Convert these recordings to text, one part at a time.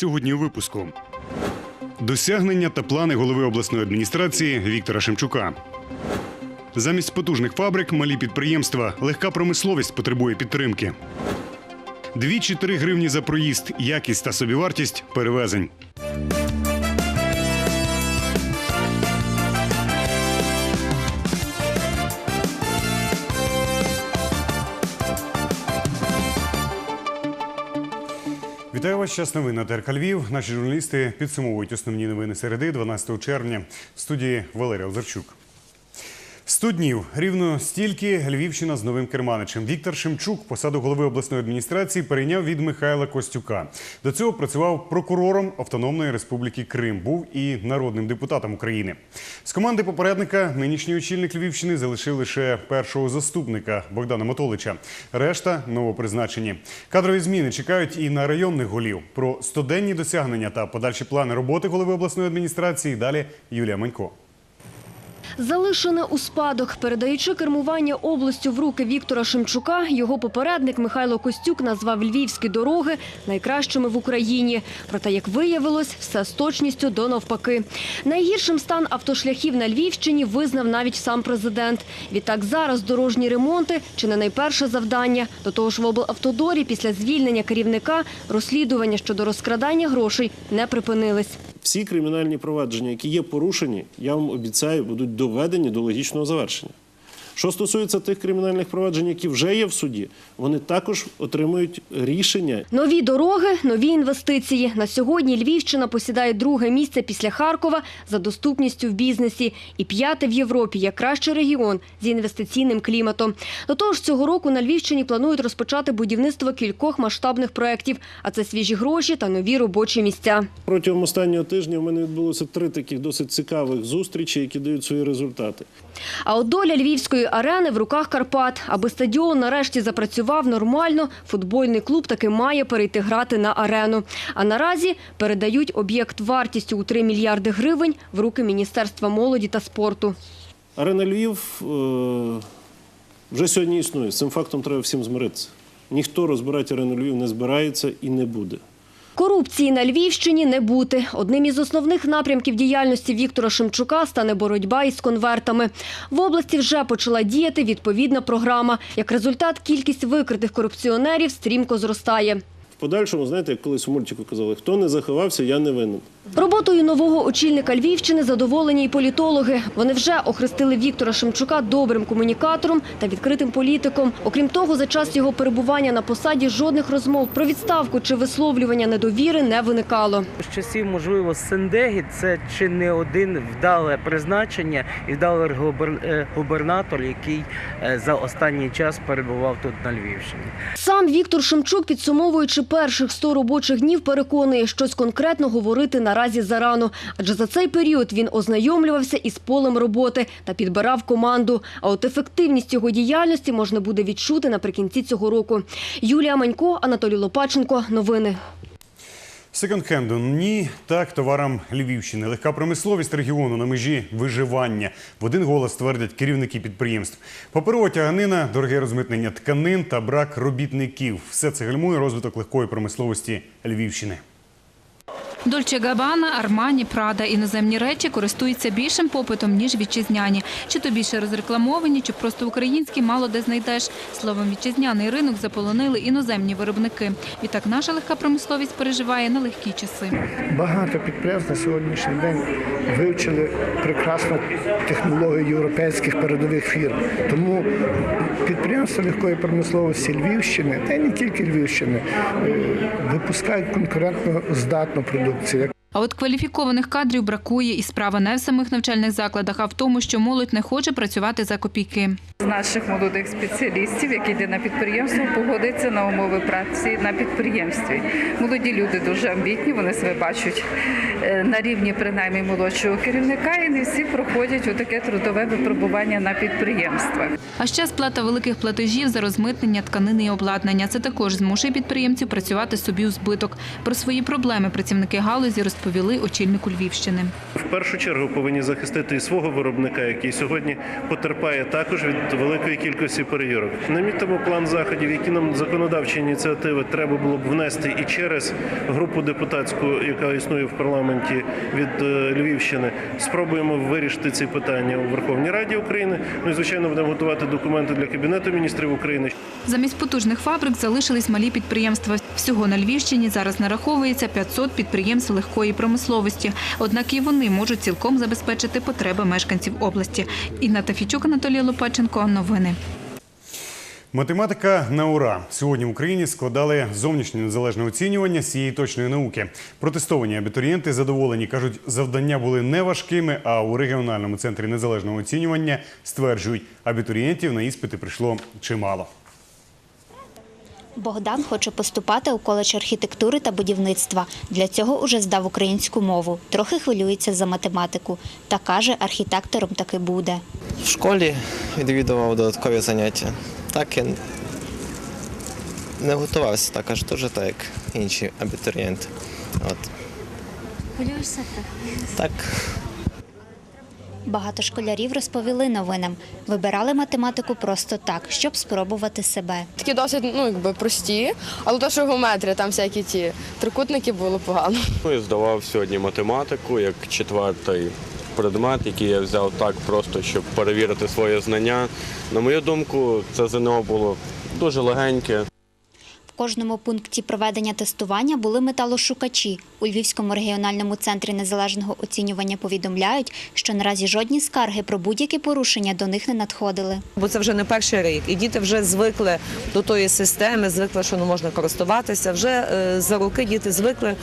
Сьогодні у випуску досягнення та плани голови обласної адміністрації Віктора Шемчука. Замість потужних фабрик малі підприємства, легка промисловість потребує підтримки. 2-3 гривні за проїзд, якість та собівартість перевезень. Вітаю вас. Час новин ТРК Львів. Наші журналісти підсумовують основні новини середи 12 червня в студії Валерія Озарчук. 100 днів рівно стільки Львівщина з новим керманичем. Віктор Шемчук посаду голови обласної адміністрації перейняв від Михайла Костюка. До цього працював прокурором Автономної Республіки Крим. Був і народним депутатом України. З команди попередника нинішній очільник Львівщини залишив лише першого заступника Богдана Мотолича. Решта новопризначені. Кадрові зміни чекають і на районних голів. Про стоденні досягнення та подальші плани роботи голови обласної адміністрації. Далі Юлія Манько. Залишене у спадок, передаючи кермування областю в руки Віктора Шемчука, його попередник Михайло Костюк назвав львівські дороги найкращими в Україні. Проте, як виявилось, все з точністю до навпаки. Найгіршим стан автошляхів на Львівщині визнав навіть сам президент. Відтак зараз дорожні ремонти чи не найперше завдання. До того ж, в облавтодорі після звільнення керівника розслідування щодо розкрадання грошей не припинились. Всі кримінальні провадження, які є порушені, я вам обіцяю, будуть доведені до логічного завершення. Що стосується тих кримінальних проваджень, які вже є в суді, вони також отримують рішення. Нові дороги, нові інвестиції. На сьогодні Львівщина посідає друге місце після Харкова за доступністю в бізнесі і п'яте в Європі як кращий регіон з інвестиційним кліматом. До того ж, цього року на Львівщині планують розпочати будівництво кількох масштабних проєктів, а це свіжі гроші та нові робочі місця. Протягом останнього тижня в мене відбулося три таких досить цікавих зустрічі, які дають свої результати. А от доля львівської арени в руках Карпат. Аби стадіон нарешті запрацював нормально, футбольний клуб таки має перейти грати на арену. А наразі передають об'єкт вартістю у 3 мільярди гривень в руки Міністерства молоді та спорту. Арена Львів е, вже сьогодні існує. З цим фактом треба всім змиритися. Ніхто розбирати арену Львів не збирається і не буде. Корупції на Львівщині не бути. Одним із основних напрямків діяльності Віктора Шемчука стане боротьба із конвертами. В області вже почала діяти відповідна програма. Як результат, кількість викритих корупціонерів стрімко зростає. В подальшому, знаєте, як колись у мультику казали, хто не заховався, я не винен. Роботою нового очільника Львівщини задоволені й політологи. Вони вже охрестили Віктора Шемчука добрим комунікатором та відкритим політиком. Окрім того, за час його перебування на посаді жодних розмов про відставку чи висловлювання недовіри не виникало. З часів, можливо, Сендегі це чи не один вдале призначення і вдалий е, губернатор, який е, за останній час перебував тут на Львівщині. Сам Віктор Шемчук, підсумовуючи перших 100 робочих днів, переконує, щось конкретно говорити наразі зарано. Адже за цей період він ознайомлювався із полем роботи та підбирав команду. А от ефективність його діяльності можна буде відчути наприкінці цього року. Юлія Манько, Анатолій Лопаченко. Новини. Секонд-хенду ні, так товарам Львівщини. Легка промисловість регіону на межі виживання. В один голос твердять керівники підприємств. Паперова тяганина, дороге розмитнення тканин та брак робітників. Все це гальмує розвиток легкої промисловості Львівщини. Дольче Габана, Армані, Прада іноземні речі користуються більшим попитом, ніж вітчизняні. Чи то більше розрекламовані, чи просто українські, мало де знайдеш. Словом, вітчизняний ринок заполонили іноземні виробники. Відтак наша легка промисловість переживає нелегкі часи. Багато підприємств на сьогоднішній день вивчили прекрасну технологію європейських передових фірм. Тому підприємства легкої промисловості Львівщини, та й не тільки Львівщини, е, випускають конкурентно здатну продукцію. 直接。А от кваліфікованих кадрів бракує, і справа не в самих навчальних закладах, а в тому, що молодь не хоче працювати за копійки. з наших молодих спеціалістів, які йде на підприємство, погодиться на умови праці на підприємстві. Молоді люди дуже амбітні, вони себе бачать е, на рівні принаймні молодшого керівника, і не всі проходять у таке трудове випробування на підприємствах. А ще сплата великих платежів за розмитнення тканини і обладнання. Це також змушує підприємців працювати собі у збиток. Про свої проблеми працівники галузі розповідають розповіли очільнику Львівщини. В першу чергу повинні захистити і свого виробника, який сьогодні потерпає також від великої кількості перевірок. Намітимо план заходів, які нам законодавчі ініціативи треба було б внести і через групу депутатську, яка існує в парламенті від е, Львівщини. Спробуємо вирішити ці питання у Верховній Раді України. Ну і звичайно будемо готувати документи для кабінету міністрів України. Замість потужних фабрик залишились малі підприємства. Всього на Львівщині зараз нараховується 500 підприємств легкої промисловості. Однак і вони можуть цілком забезпечити потреби мешканців області. Інна Тафічук, Анатолій Лопаченко. Новини. Математика на ура. Сьогодні в Україні складали зовнішнє незалежне оцінювання цієї точної науки. Протестовані абітурієнти задоволені. кажуть, завдання були не важкими, а у регіональному центрі незалежного оцінювання стверджують, абітурієнтів на іспити прийшло чимало. Богдан хоче поступати у коледж архітектури та будівництва. Для цього уже здав українську мову. Трохи хвилюється за математику. Та каже, архітектором таки буде. В школі відвідував додаткові заняття. Так я не готувався так аж дуже так, як інші абітурієнти. От. Хвилюєшся так? Так, Багато школярів розповіли новинам. Вибирали математику просто так, щоб спробувати себе. Такі досить ну, якби прості, але то, що геометрія, там всякі ті трикутники було погано. Ну, і здавав сьогодні математику як четвертий предмет, який я взяв так просто, щоб перевірити своє знання. На мою думку, це ЗНО було дуже легеньке. Кожному пункті проведення тестування були металошукачі. У Львівському регіональному центрі незалежного оцінювання повідомляють, що наразі жодні скарги про будь-які порушення до них не надходили. Бо це вже не перший рік, і діти вже звикли до тої системи, звикли, що не можна користуватися. Вже е, за роки діти звикли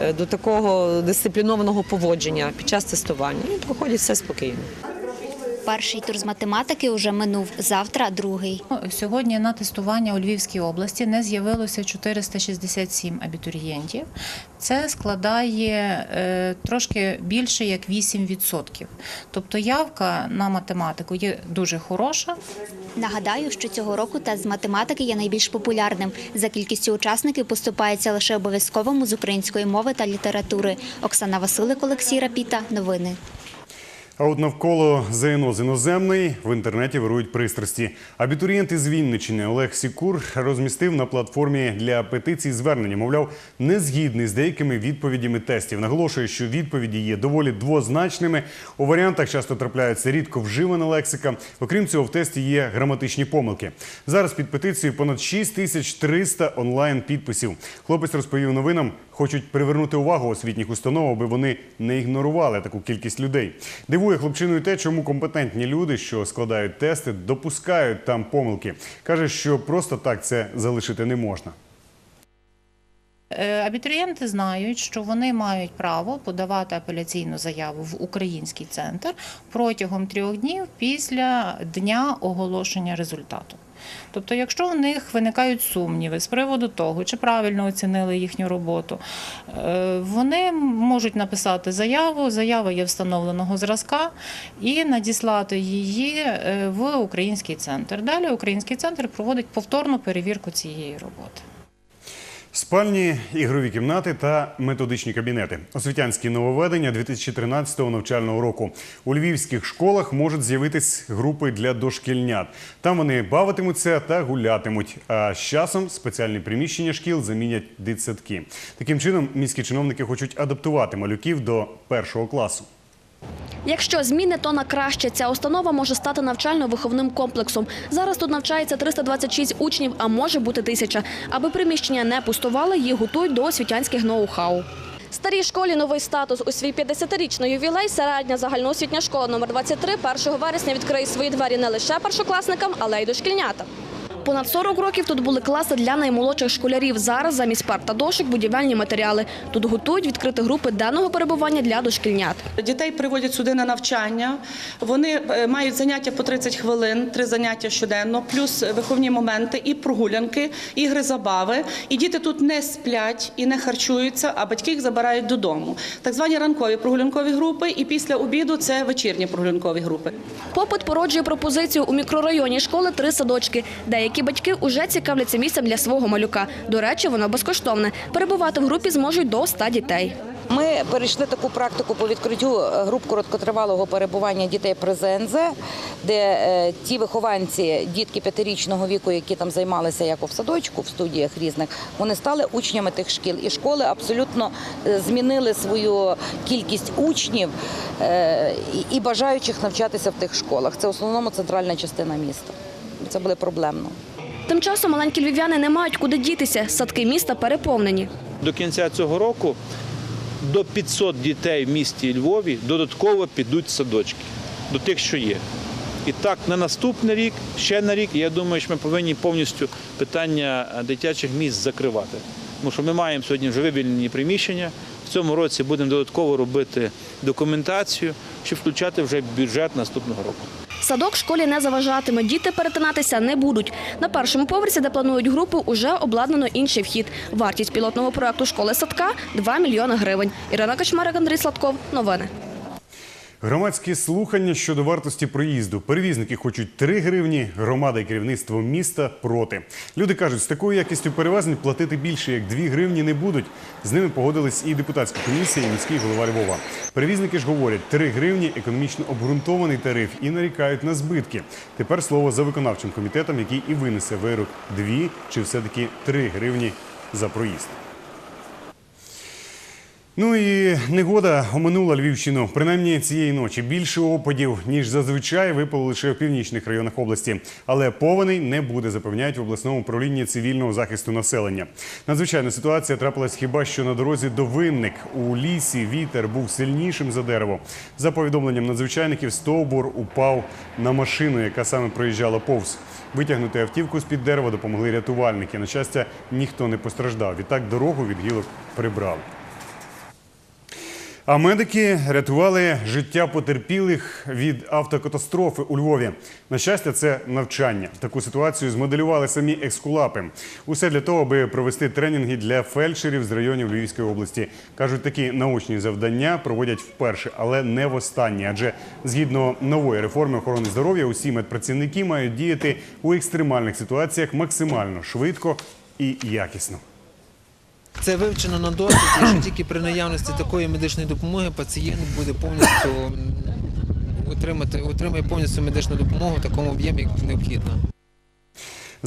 е, до такого дисциплінованого поводження під час тестування. І проходять все спокійно. Перший тур з математики уже минув. Завтра другий. Сьогодні на тестування у Львівській області не з'явилося 467 абітурієнтів. Це складає е, трошки більше як 8%. Тобто явка на математику є дуже хороша. Нагадаю, що цього року тест з математики є найбільш популярним. За кількістю учасників поступається лише обов'язковому з української мови та літератури. Оксана Василик, Олексій Рапіта. Новини. А от навколо ЗНО з іноземної в інтернеті вирують пристрасті. Абітурієнт із Вінничини Олег Сікур розмістив на платформі для петицій звернення. Мовляв, не згідний з деякими відповідями тестів. Наголошує, що відповіді є доволі двозначними. У варіантах часто трапляється рідко вживана лексика. Окрім цього, в тесті є граматичні помилки. Зараз під петицією понад 6300 онлайн підписів. Хлопець розповів новинам, хочуть привернути увагу освітніх установ, аби вони не ігнорували таку кількість людей. Дивує хлопчиною те, чому компетентні люди, що складають тести, допускають там помилки. Каже, що просто так це залишити не можна. Е, Абітурієнти знають, що вони мають право подавати апеляційну заяву в український центр протягом трьох днів після дня оголошення результату. Тобто, якщо у них виникають сумніви з приводу того, чи правильно оцінили їхню роботу, е, вони можуть написати заяву, заява є встановленого зразка, і надіслати її е, в український центр. Далі український центр проводить повторну перевірку цієї роботи. Спальні, ігрові кімнати та методичні кабінети. Освітянські нововведення 2013 навчального року. У львівських школах можуть з'явитись групи для дошкільнят. Там вони бавитимуться та гулятимуть. А з часом спеціальні приміщення шкіл замінять дитсадки. Таким чином, міські чиновники хочуть адаптувати малюків до першого класу. Якщо зміни, то на краще. Ця установа може стати навчально-виховним комплексом. Зараз тут навчається 326 учнів, а може бути тисяча. Аби приміщення не пустували, їх готують до освітянських ноу-хау. Старій школі новий статус. У свій 50-річний ювілей середня загальноосвітня школа номер 23 1 вересня відкриє свої двері не лише першокласникам, але й дошкільнятам. Понад 40 років тут були класи для наймолодших школярів. Зараз замість пар та дошок будівельні матеріали. Тут готують відкрити групи денного перебування для дошкільнят. Дітей приводять сюди на навчання. Вони е, мають заняття по 30 хвилин, три заняття щоденно, плюс виховні моменти, і прогулянки, ігри, забави. І діти тут не сплять і не харчуються, а батьки їх забирають додому. Так звані ранкові прогулянкові групи, і після обіду це вечірні прогулянкові групи. Попит породжує пропозицію у мікрорайоні школи три садочки. Деякі батьки уже цікавляться місцем для свого малюка. До речі, воно безкоштовне. Перебувати в групі зможуть до 100 дітей. Ми перейшли таку практику по відкриттю е, груп короткотривалого перебування дітей при ЗНЗ, де е, ті вихованці, дітки п'ятирічного віку, які там займалися як у садочку, в студіях різних, вони стали учнями тих шкіл. І школи абсолютно е, змінили свою кількість учнів і бажаючих навчатися в тих школах. Це в основному центральна частина міста. Це буде проблемно. Тим часом маленькі львів'яни не мають куди дітися. Садки міста переповнені. До кінця цього року до 500 дітей в місті Львові додатково підуть садочки до тих, що є. І так на наступний рік, ще на рік, я думаю, що ми повинні повністю питання е, дитячих місць закривати. Тому що ми маємо сьогодні вже вивільнені приміщення. В цьому році будемо додатково робити документацію, щоб включати вже бюджет наступного року. Садок школі не заважатиме, діти перетинатися не будуть. На першому поверсі, де планують групу, уже обладнано інший вхід. Вартість пілотного проекту школи садка 2 мільйони гривень. Ірина Качмарик, Андрій Сладков. Новини. Громадські слухання щодо вартості проїзду. Перевізники хочуть 3 гривні, громада і керівництво міста проти. Люди кажуть, з такою якістю перевезень платити більше як 2 гривні не будуть. З ними погодились і депутатська комісія, і міський голова Львова. Перевізники ж говорять, 3 гривні економічно обґрунтований тариф і нарікають на збитки. Тепер слово за виконавчим комітетом, який і винесе вирок 2 чи все-таки 3 гривні за проїзд. Ну і негода оминула Львівщину. Принаймні цієї ночі більше опадів, ніж зазвичай, випало лише в північних районах області. Але повеней не буде, запевняють в обласному управлінні цивільного захисту населення. Надзвичайна ситуація трапилась хіба що на дорозі до Винник. У лісі вітер був сильнішим за дерево. За повідомленням надзвичайників, стовбур упав на машину, яка саме проїжджала повз. Витягнути автівку з-під дерева допомогли рятувальники. На щастя, ніхто не постраждав. Відтак дорогу від гілок прибрали. А медики рятували життя потерпілих від автокатастрофи у Львові. На щастя, це навчання. Таку ситуацію змоделювали самі екскулапи. Усе для того, аби провести тренінги для фельдшерів з районів Львівської області. кажуть, такі наочні завдання проводять вперше, але не востаннє. Адже згідно нової реформи охорони здоров'я, усі медпрацівники мають діяти у екстремальних ситуаціях максимально швидко і якісно. Це вивчено на досвіді, що тільки при наявності такої медичної допомоги пацієнт буде повністю отримати, отримає повністю медичну допомогу в такому об'ємі, як необхідно.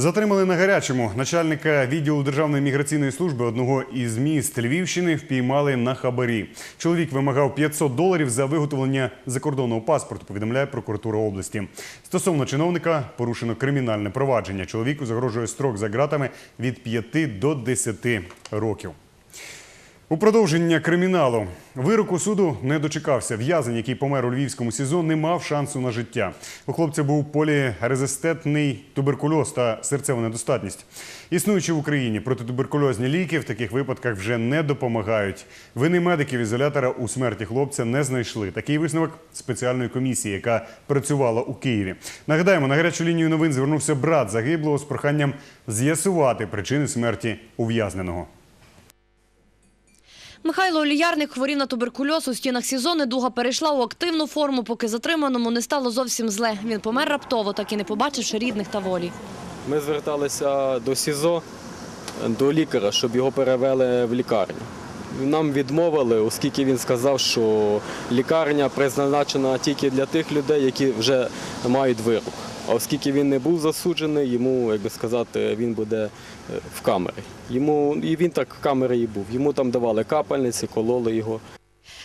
Затримали на гарячому начальника відділу Державної міграційної служби одного із міст Львівщини впіймали на хабарі. Чоловік вимагав 500 доларів за виготовлення закордонного паспорту. Повідомляє прокуратура області. Стосовно чиновника порушено кримінальне провадження. Чоловіку загрожує строк за ґратами від 5 до 10 років. У продовження криміналу вироку суду не дочекався. В'язень, який помер у львівському СІЗО, не мав шансу на життя. У хлопця був полірезистентний туберкульоз та серцева недостатність. Існуючи в Україні протитуберкульозні ліки в таких випадках вже не допомагають. Вини медиків ізолятора у смерті хлопця не знайшли. Такий висновок спеціальної комісії, яка працювала у Києві. Нагадаємо, на гарячу лінію новин звернувся брат загиблого з проханням з'ясувати причини смерті ув'язненого. Михайло Оліярник хворів на туберкульоз у стінах СІЗО. Недуга перейшла у активну форму, поки затриманому не стало зовсім зле. Він помер раптово, так і не побачивши рідних та волі. Ми зверталися до СІЗО, до лікаря, щоб його перевели в лікарню. Нам відмовили, оскільки він сказав, що лікарня призначена тільки для тих людей, які вже мають вирок. А оскільки він не був засуджений, йому, як би сказати, він буде е, в камері. Йому, і він так в камері і був. Йому там давали капельниці, кололи його.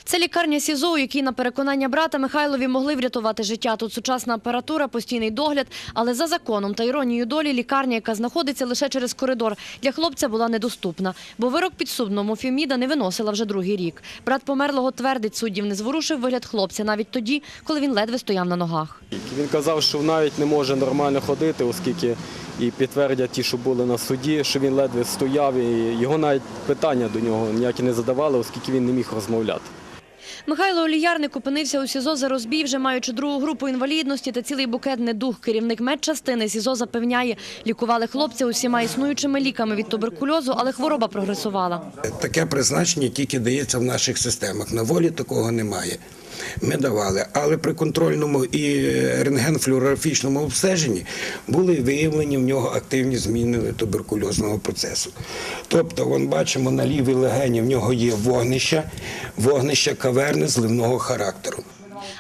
Це лікарня СІЗО, у якій, на переконання брата Михайлові, могли врятувати життя. Тут сучасна апаратура, постійний догляд. Але за законом та іронією долі лікарня, яка знаходиться лише через коридор, для хлопця була недоступна. Бо вирок підсудному Фіміда не виносила вже другий рік. Брат померлого твердить, суддів не зворушив вигляд хлопця навіть тоді, коли він ледве стояв на ногах. Він казав, що навіть не може нормально ходити, оскільки і підтвердять ті, що були на суді, що він ледве стояв, і його навіть питання до нього ніякі не задавали, оскільки він не міг розмовляти. Михайло Оліярник опинився у СІЗО за розбій, вже маючи другу групу інвалідності та цілий букет недуг. Керівник медчастини СІЗО запевняє, лікували хлопця усіма існуючими ліками від туберкульозу, але хвороба прогресувала. Таке призначення тільки дається в наших системах. На волі такого немає. Ми давали. Але при контрольному і рентгенфлюорографічному обстеженні були виявлені в нього активні зміни туберкульозного процесу. Тобто, вон бачимо на лівій легені в нього є вогнища, вогнища каверни зливного характеру.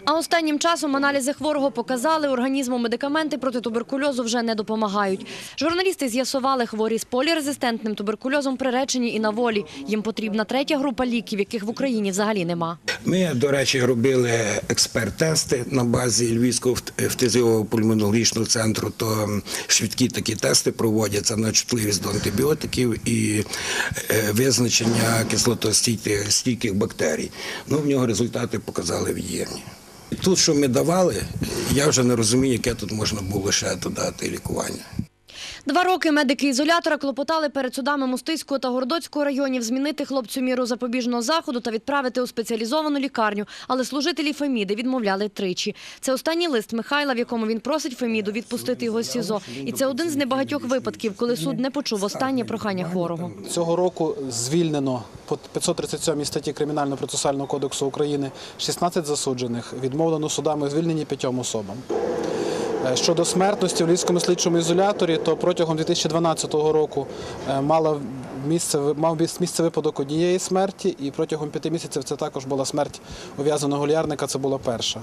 А останнім часом аналізи хворого показали, організму медикаменти проти туберкульозу вже не допомагають. Журналісти з'ясували, хворі з полірезистентним туберкульозом приречені і на волі. Їм потрібна третя група ліків, яких в Україні взагалі нема. Ми, до речі, робили експерт-тести на базі Львівського фтизіового центру. То швидкі такі тести проводяться на чутливість до антибіотиків і е, визначення кислотостійких стійких бактерій. Ну, в нього результати показали від'ємні. Тут, що ми давали, я вже не розумію, яке тут можна було ще додати лікування. Два роки медики ізолятора клопотали перед судами Мустиського та Городоцького районів змінити хлопцю міру запобіжного заходу та відправити у спеціалізовану лікарню, але служителі Феміди відмовляли тричі. Це останній лист Михайла, в якому він просить Феміду відпустити його з СІЗО. І це один з небагатьох випадків, коли суд не почув останнє прохання хворого. Цього року звільнено по 537 статті Кримінально-процесуального кодексу України 16 засуджених, відмовлено судами у звільненні п'ятьом особам. Е, Щодо смертності в Львівському слідчому ізоляторі, то протягом 2012 року е, мала місце, мав місце випадок однієї смерті, і протягом п'яти місяців це також була смерть ув'язаного лярника, це була перша.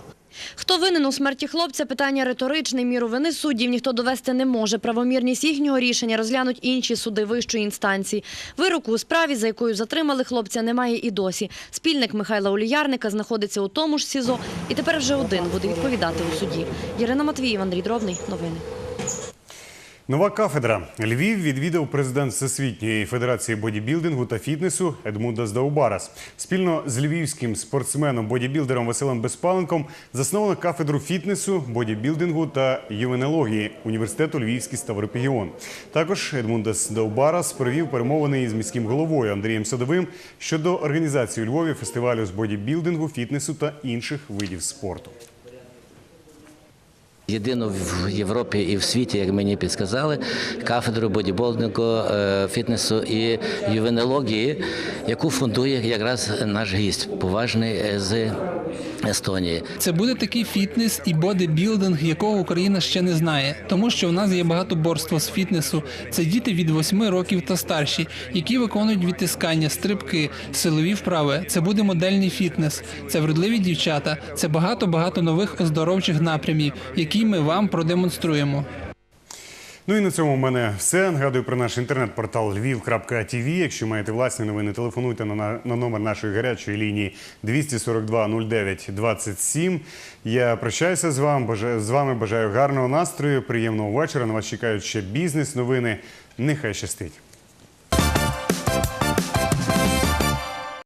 Хто винен у смерті хлопця? Питання риторичне. Міру вини суддів ніхто довести не може. Правомірність їхнього рішення розглянуть інші суди вищої інстанції. Вироку у справі, за якою затримали хлопця, немає і досі. Спільник Михайла Оліярника знаходиться у тому ж СІЗО і тепер вже один буде відповідати у суді. Ірина Матвіїв, Андрій Дробний. Новини. Нова кафедра. Львів відвідав президент Всесвітньої федерації бодібілдингу та фітнесу Едмундас Даубарас. Спільно з львівським спортсменом-бодібілдером Василем Безпаленком засновано кафедру фітнесу, бодібілдингу та ювенології університету Львівський Ставропігіон. Також Едмундас Даубарас провів перемовини із міським головою Андрієм Садовим щодо організації у Львові фестивалю з бодібілдингу, фітнесу та інших видів спорту. Єдину в Європі і в світі, як мені підсказали, кафедру бодіболдингу, е, фітнесу і ювенології, яку фундує якраз наш гість, поважний з Естонії. Це буде такий фітнес і бодибілдинг, якого Україна ще не знає, тому що в нас є багатоборство з фітнесу. Це діти від 8 років та старші, які виконують відтискання, стрибки, силові вправи. Це буде модельний фітнес, це вродливі дівчата, це багато багато нових оздоровчих напрямів, які ми вам продемонструємо. Ну і на цьому в мене все. Нагадую про наш інтернет-портал lviv.tv. Якщо маєте власні новини, телефонуйте на, на номер нашої гарячої лінії 242 09 27. Я прощаюся з вами. Бажаю, з вами бажаю гарного настрою, приємного вечора. На вас чекають ще бізнес-новини. Нехай щастить.